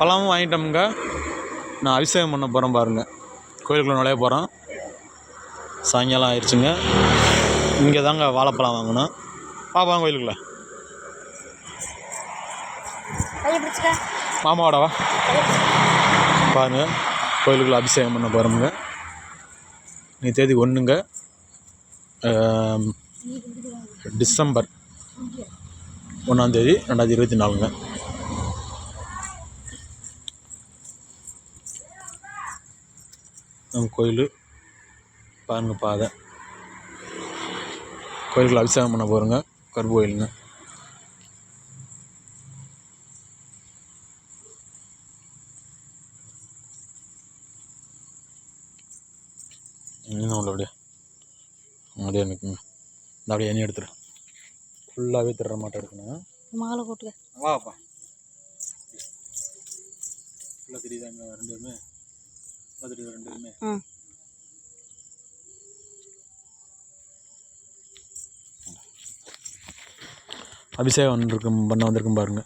பழமும் வாங்கிட்டோமுங்க. நான் அபிஷேகம் பண்ண போகிறேன் பாருங்கள் கோயிலுக்குள்ளே நுழைய போகிறோம் சாயங்காலம் ஆயிடுச்சுங்க. இங்கே தாங்க வாழைப்பழம் வாங்கணும். பாப்பா கோயிலுக்குள்ள. கையை பிடிச்சிக்க. மாமாவோட வா பாருங்க. கோயிலுக்குள்ள அபிஷேகம் பண்ண போகிறோமுங்க நீ தேதி ஒன்றுங்க. டிசம்பர் ஒன்றாந்தேதி ரெண்டாயிரத்தி இருபத்தி நாலுங்க. கோயில். பாருங்க பாதை. கோயிலுக்குள்ள அபிஷேகம் பண்ண போகிறோங்க கருப்பு கோயிலுங்க இன்னும் உள்ள அப்படியே அப்படியே நிற்குங்க இந்த அப்படியே எண்ணெய் எடுத்துரு. ஃபுல்லாகவே திடுற மாட்டேன் எடுக்கணும் மாலை போட்டுக்க. வாப்பா ஃபுல்லாக தெரியுதாங்க ரெண்டு அபிஷேகம் வந்திருக்கும் பண்ண வந்திருக்கும் பாருங்க.